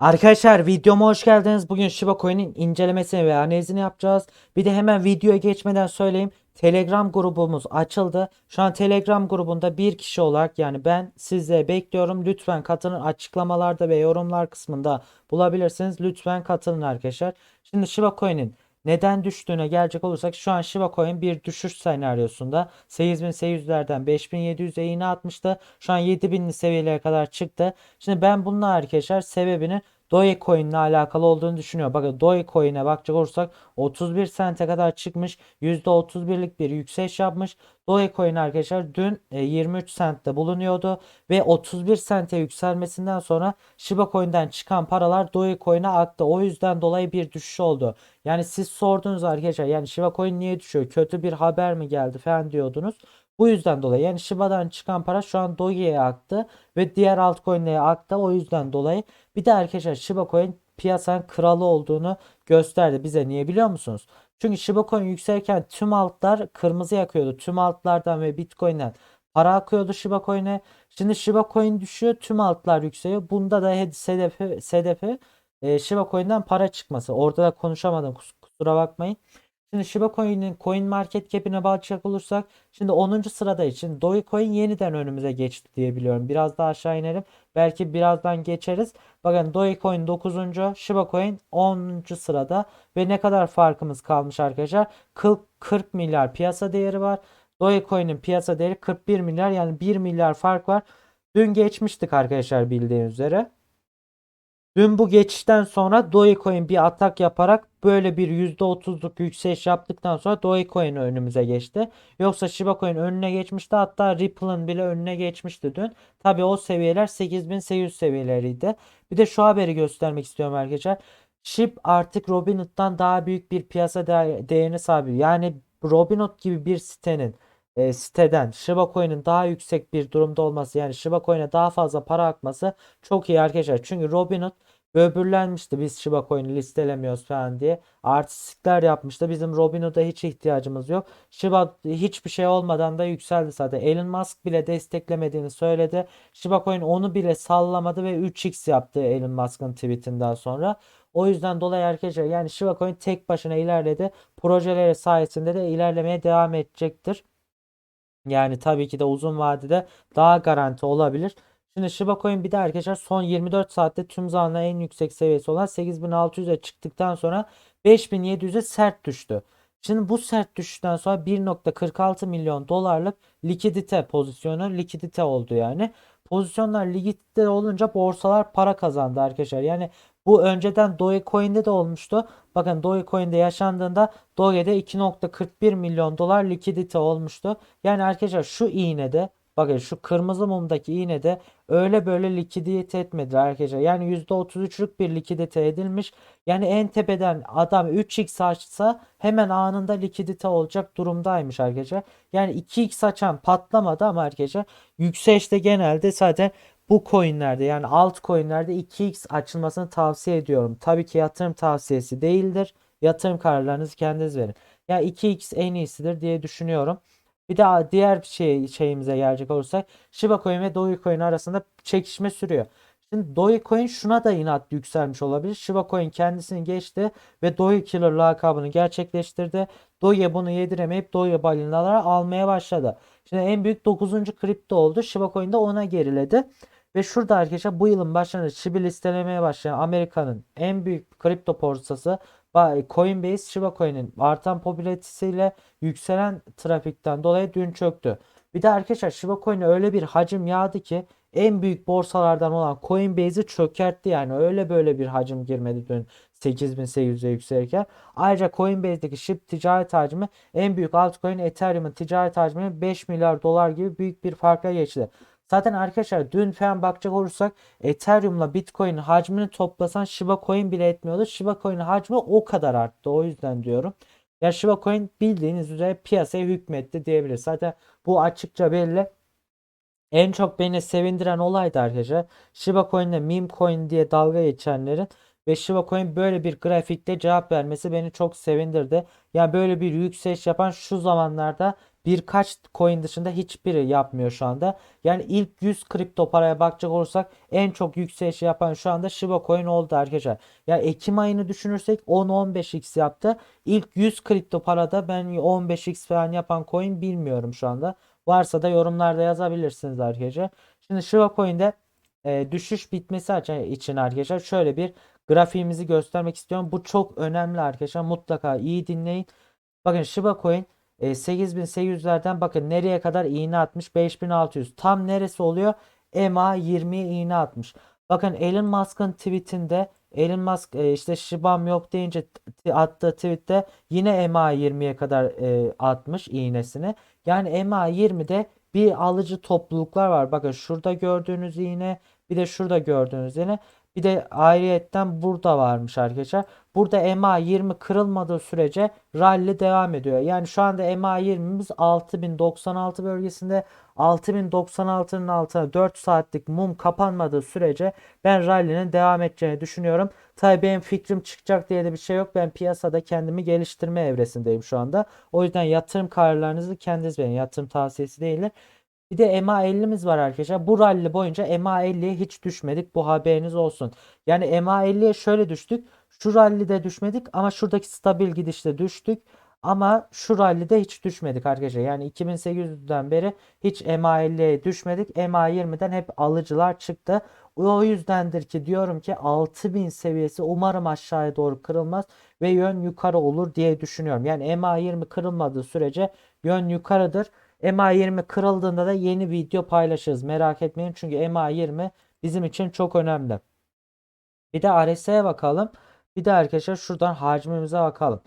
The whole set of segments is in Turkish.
Arkadaşlar videoma hoş geldiniz. Bugün Shiba Coin'in incelemesini ve analizini yapacağız. Bir de hemen videoya geçmeden söyleyeyim. Telegram grubumuz açıldı. Şu an Telegram grubunda bir kişi olarak yani ben size bekliyorum. Lütfen katılın. Açıklamalarda ve yorumlar kısmında bulabilirsiniz. Lütfen katılın arkadaşlar. Şimdi Shiba Coin'in neden düştüğüne gelecek olursak şu an Shiba Coin bir düşüş senaryosunda 8800'lerden 5700'e iğne atmıştı. Şu an 7000'li seviyelere kadar çıktı. Şimdi ben bunun arkadaşlar sebebini Dogecoin ile alakalı olduğunu düşünüyorum. Bakın Dogecoin'e bakacak olursak 31 sente kadar çıkmış. %31'lik bir yükseliş yapmış. Dogecoin arkadaşlar dün e, 23 sentte bulunuyordu ve 31 sente yükselmesinden sonra Shiba Coin'den çıkan paralar Dogecoin'e aktı. O yüzden dolayı bir düşüş oldu. Yani siz sordunuz arkadaşlar yani Shiba Coin niye düşüyor? Kötü bir haber mi geldi falan diyordunuz. Bu yüzden dolayı yani Shiba'dan çıkan para şu an Doge'ye aktı ve diğer altcoin'lere aktı. O yüzden dolayı bir de arkadaşlar Shiba Coin piyasanın kralı olduğunu gösterdi bize. Niye biliyor musunuz? Çünkü Shiba Coin yükselirken tüm altlar kırmızı yakıyordu. Tüm altlardan ve Bitcoin'den para akıyordu Shiba Coin'e. Şimdi Shiba Coin düşüyor, tüm altlar yükseliyor. Bunda da hedefi, hedefi e, Shiba Coin'den para çıkması. Orada da konuşamadım kus- kusura bakmayın. Şimdi Shiba Coin'in coin market cap'ine bakacak olursak şimdi 10. sırada için Dogecoin yeniden önümüze geçti diye biliyorum. Biraz daha aşağı inelim. Belki birazdan geçeriz. Bakın Dogecoin 9. Shiba Coin 10. sırada ve ne kadar farkımız kalmış arkadaşlar? 40, 40 milyar piyasa değeri var. Dogecoin'in piyasa değeri 41 milyar yani 1 milyar fark var. Dün geçmiştik arkadaşlar bildiğiniz üzere. Dün bu geçişten sonra Dogecoin bir atak yaparak böyle bir %30'luk yükseliş yaptıktan sonra Dogecoin önümüze geçti. Yoksa Shiba Coin önüne geçmişti. Hatta Ripple'ın bile önüne geçmişti dün. Tabi o seviyeler 8800 seviyeleriydi. Bir de şu haberi göstermek istiyorum arkadaşlar. SHIB artık Robinhood'dan daha büyük bir piyasa değer- değerine sahip. Yani Robinhood gibi bir sitenin e, siteden Shiba Coin'in daha yüksek bir durumda olması yani Shiba Coin'e daha fazla para akması çok iyi arkadaşlar. Çünkü Robinhood böbürlenmişti biz Shiba Coin'i listelemiyoruz falan diye. Artistlikler yapmıştı. Bizim Robinhood'a hiç ihtiyacımız yok. Shiba hiçbir şey olmadan da yükseldi zaten. Elon Musk bile desteklemediğini söyledi. Shiba Coin onu bile sallamadı ve 3x yaptı Elon Musk'ın tweetinden sonra. O yüzden dolayı arkadaşlar yani Shiba Coin tek başına ilerledi. Projeleri sayesinde de ilerlemeye devam edecektir. Yani tabii ki de uzun vadede daha garanti olabilir. Şimdi Shiba Coin bir de arkadaşlar son 24 saatte tüm zamanların en yüksek seviyesi olan 8600'e çıktıktan sonra 5700'e sert düştü. Şimdi bu sert düşüşten sonra 1.46 milyon dolarlık likidite pozisyonu likidite oldu yani. Pozisyonlar likidite olunca borsalar para kazandı arkadaşlar. Yani bu önceden Dogecoin'de de olmuştu. Bakın Dogecoin'de yaşandığında Doge'de 2.41 milyon dolar likidite olmuştu. Yani arkadaşlar şu iğnede bakın şu kırmızı mumdaki iğnede öyle böyle likidite etmedi arkadaşlar. Yani %33'lük bir likidite edilmiş. Yani en tepeden adam 3x açsa hemen anında likidite olacak durumdaymış arkadaşlar. Yani 2x açan patlamadı ama arkadaşlar yükselişte genelde zaten bu coinlerde yani altcoinlerde 2x açılmasını tavsiye ediyorum. Tabii ki yatırım tavsiyesi değildir. Yatırım kararlarınızı kendiniz verin. Ya 2x en iyisidir diye düşünüyorum. Bir daha diğer şey şeyimize gelecek olursak Shiba Coin ve Dogecoin arasında çekişme sürüyor. Şimdi Dogecoin şuna da inat yükselmiş olabilir. Shiba Coin kendisini geçti ve Doge Killer lakabını gerçekleştirdi. Doge bunu yediremeyip Doge balinaları almaya başladı. Şimdi en büyük 9. kripto oldu. Shiba Coin de ona geriledi. Ve şurada arkadaşlar bu yılın başlarında Shiba listelemeye başlayan Amerika'nın en büyük kripto borsası Coinbase Shiba Coin'in artan popülaritesiyle yükselen trafikten dolayı dün çöktü. Bir de arkadaşlar Shiba Coin'e öyle bir hacim yağdı ki en büyük borsalardan olan Coinbase'i çökertti yani öyle böyle bir hacim girmedi dün 8800'e yükselirken. Ayrıca Coinbase'deki SHIB ticaret hacmi en büyük altcoin Ethereum'un ticaret hacmi 5 milyar dolar gibi büyük bir farkla geçti. Zaten arkadaşlar dün falan bakacak olursak Ethereum'la Bitcoin hacmini toplasan Shiba Coin bile etmiyordu. Shiba Coin hacmi o kadar arttı. O yüzden diyorum. Ya Shiba Coin bildiğiniz üzere piyasaya hükmetti diyebiliriz. Zaten bu açıkça belli. En çok beni sevindiren olay da arkadaşlar Shiba Coin'le meme coin diye dalga geçenlerin ve Shiba Coin böyle bir grafikte cevap vermesi beni çok sevindirdi. Yani böyle bir yükseliş yapan şu zamanlarda birkaç coin dışında hiçbiri yapmıyor şu anda. Yani ilk 100 kripto paraya bakacak olursak en çok yükseliş yapan şu anda Shiba Coin oldu arkadaşlar. Yani Ekim ayını düşünürsek 10-15x yaptı. İlk 100 kripto parada ben 15x falan yapan coin bilmiyorum şu anda. Varsa da yorumlarda yazabilirsiniz arkadaşlar. Şimdi Shiba Coin'de e, düşüş bitmesi için arkadaşlar şöyle bir grafiğimizi göstermek istiyorum. Bu çok önemli arkadaşlar. Mutlaka iyi dinleyin. Bakın Shiba Coin e, 8800'lerden bakın nereye kadar iğne atmış 5600. Tam neresi oluyor? EMA 20'ye iğne atmış. Bakın Elon Musk'ın tweetinde Elon Musk e, işte Shiba'm yok deyince attığı tweette yine EMA 20'ye kadar e, atmış iğnesini. Yani EMA 20'de bir alıcı topluluklar var. Bakın şurada gördüğünüz iğne bir de şurada gördüğünüz iğne. Bir de ayrıyetten burada varmış arkadaşlar. Burada EMA 20 kırılmadığı sürece rally devam ediyor. Yani şu anda EMA 20'miz 6096 bölgesinde 6096'nın altına 4 saatlik mum kapanmadığı sürece ben rally'nin devam edeceğini düşünüyorum. Tabii benim fikrim çıkacak diye de bir şey yok. Ben piyasada kendimi geliştirme evresindeyim şu anda. O yüzden yatırım kararlarınızı kendiniz verin. Yatırım tavsiyesi değildir. Bir de EMA 50'miz var arkadaşlar. Bu rally boyunca EMA 50'ye hiç düşmedik. Bu haberiniz olsun. Yani EMA 50'ye şöyle düştük. Şu rally'de düşmedik ama şuradaki stabil gidişte düştük. Ama şu rally'de hiç düşmedik arkadaşlar. Yani 2800'den beri hiç EMA 50'ye düşmedik. EMA 20'den hep alıcılar çıktı. O yüzdendir ki diyorum ki 6000 seviyesi umarım aşağıya doğru kırılmaz ve yön yukarı olur diye düşünüyorum. Yani EMA 20 kırılmadığı sürece yön yukarıdır. EMA 20 kırıldığında da yeni video paylaşırız. Merak etmeyin çünkü EMA 20 bizim için çok önemli. Bir de RSI'ye bakalım. Bir de arkadaşlar şuradan hacmimize bakalım.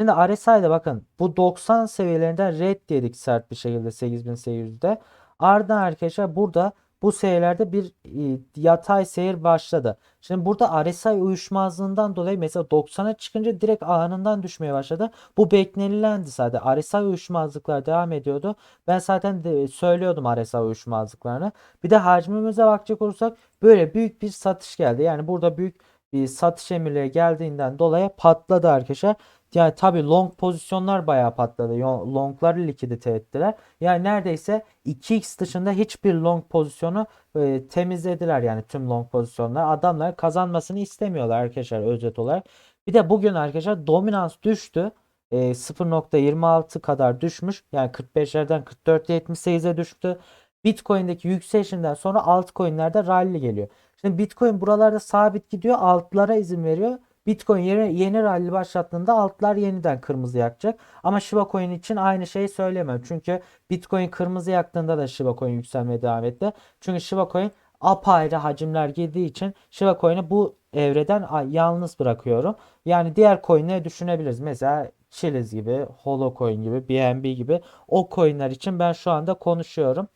Şimdi RSI'de bakın bu 90 seviyelerinden red dedik sert bir şekilde 8800'de. Ardından arkadaşlar burada bu seviyelerde bir e, yatay seyir başladı. Şimdi burada RSI uyuşmazlığından dolayı mesela 90'a çıkınca direkt anından düşmeye başladı. Bu beklenilendi zaten. RSI uyuşmazlıklar devam ediyordu. Ben zaten de söylüyordum RSI uyuşmazlıklarını. Bir de hacmimize bakacak olursak böyle büyük bir satış geldi. Yani burada büyük bir satış emirleri geldiğinden dolayı patladı arkadaşlar. Yani tabii long pozisyonlar bayağı patladı. Yo- Longları likidite ettiler. Yani neredeyse 2x dışında hiçbir long pozisyonu e, temizlediler yani tüm long pozisyonlar. Adamlar kazanmasını istemiyorlar arkadaşlar özet olarak. Bir de bugün arkadaşlar dominans düştü. E, 0.26 kadar düşmüş. Yani 45'lerden 44.78'e düştü. Bitcoin'deki yükselişinden sonra altcoin'lerde rally geliyor. Şimdi Bitcoin buralarda sabit gidiyor. Altlara izin veriyor. Bitcoin yeni, yeni rally başlattığında altlar yeniden kırmızı yakacak. Ama Shiba Coin için aynı şeyi söyleyemem. Çünkü Bitcoin kırmızı yaktığında da Shiba Coin yükselmeye devam etti. Çünkü Shiba Coin apayrı hacimler girdiği için Shiba Coin'i bu evreden yalnız bırakıyorum. Yani diğer coinleri düşünebiliriz. Mesela Chiliz gibi, Holocoin gibi, BNB gibi o coinler için ben şu anda konuşuyorum.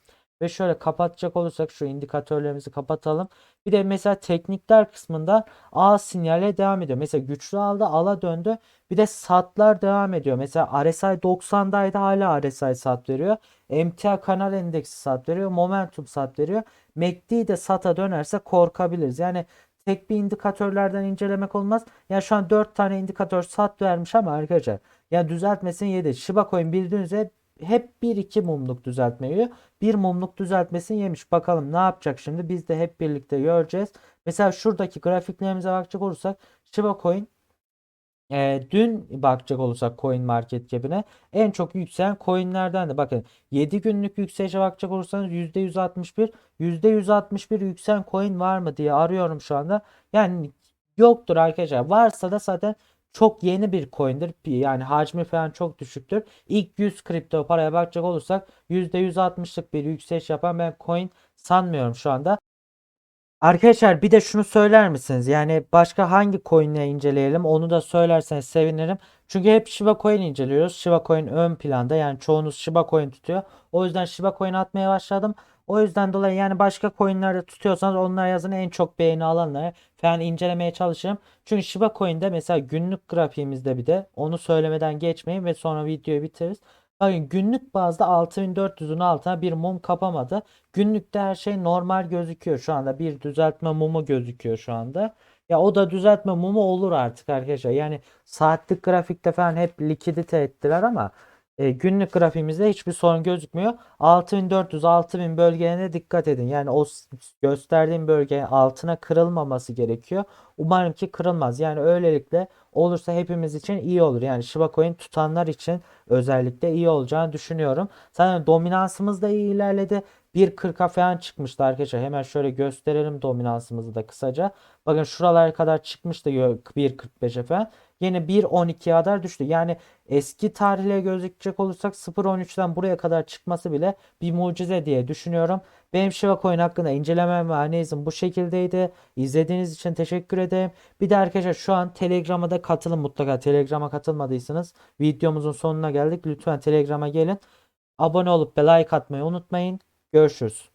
Ve şöyle kapatacak olursak şu indikatörlerimizi kapatalım. Bir de mesela teknikler kısmında A sinyale devam ediyor. Mesela güçlü aldı, ala döndü. Bir de satlar devam ediyor. Mesela RSI 90'daydı hala RSI sat veriyor. MTA kanal endeksi sat veriyor. Momentum sat veriyor. MACD de sata dönerse korkabiliriz. Yani tek bir indikatörlerden incelemek olmaz. Yani şu an 4 tane indikatör sat vermiş ama arkadaşlar yani düzeltmesini yedi. Shiba Coin bildiğiniz üzere hep 1-2 mumluk düzeltme yiyor. Bir mumluk düzeltmesini yemiş. Bakalım ne yapacak şimdi? Biz de hep birlikte göreceğiz. Mesela şuradaki grafiklerimize bakacak olursak Shiba Coin e, dün bakacak olursak Coin Market Cap'ine en çok yükselen coinlerden de bakın 7 günlük yükselişe bakacak olursanız %161 %161 yükselen coin var mı diye arıyorum şu anda. Yani yoktur arkadaşlar. Varsa da zaten çok yeni bir coin'dir. Yani hacmi falan çok düşüktür. İlk 100 kripto paraya bakacak olursak %160'lık bir yükseliş yapan ben coin sanmıyorum şu anda. Arkadaşlar bir de şunu söyler misiniz? Yani başka hangi coin'leri inceleyelim? Onu da söylerseniz sevinirim. Çünkü hep Shiba Coin inceliyoruz. Shiba Coin ön planda. Yani çoğunuz Shiba Coin tutuyor. O yüzden Shiba Coin atmaya başladım. O yüzden dolayı yani başka coin'lerde tutuyorsanız onlar yazın en çok beğeni alanları falan incelemeye çalışırım. Çünkü Shiba Coin'de mesela günlük grafiğimizde bir de onu söylemeden geçmeyin ve sonra videoyu bitiririz. Bakın günlük bazda 6400'ün altına bir mum kapamadı. Günlükte her şey normal gözüküyor şu anda. Bir düzeltme mumu gözüküyor şu anda. Ya o da düzeltme mumu olur artık arkadaşlar. Yani saatlik grafikte falan hep likidite ettiler ama e, günlük grafiğimizde hiçbir sorun gözükmüyor. 6400 6000 bölgelerine dikkat edin. Yani o gösterdiğim bölge altına kırılmaması gerekiyor. Umarım ki kırılmaz. Yani öylelikle olursa hepimiz için iyi olur. Yani Shiba Coin tutanlar için özellikle iyi olacağını düşünüyorum. Zaten dominansımız da iyi ilerledi. 1.40'a falan çıkmıştı arkadaşlar. Hemen şöyle gösterelim dominansımızı da kısaca. Bakın şuralara kadar çıkmıştı yo- 1.45'e falan. Yine 1.12'ye kadar düştü. Yani eski tarihle gözükecek olursak 0.13'ten buraya kadar çıkması bile bir mucize diye düşünüyorum. Benim Shiba Coin hakkında incelemem ve analizim bu şekildeydi. İzlediğiniz için teşekkür ederim. Bir de arkadaşlar şu an Telegram'a da katılın mutlaka. Telegram'a katılmadıysanız videomuzun sonuna geldik. Lütfen Telegram'a gelin. Abone olup ve like atmayı unutmayın. Görüşürüz.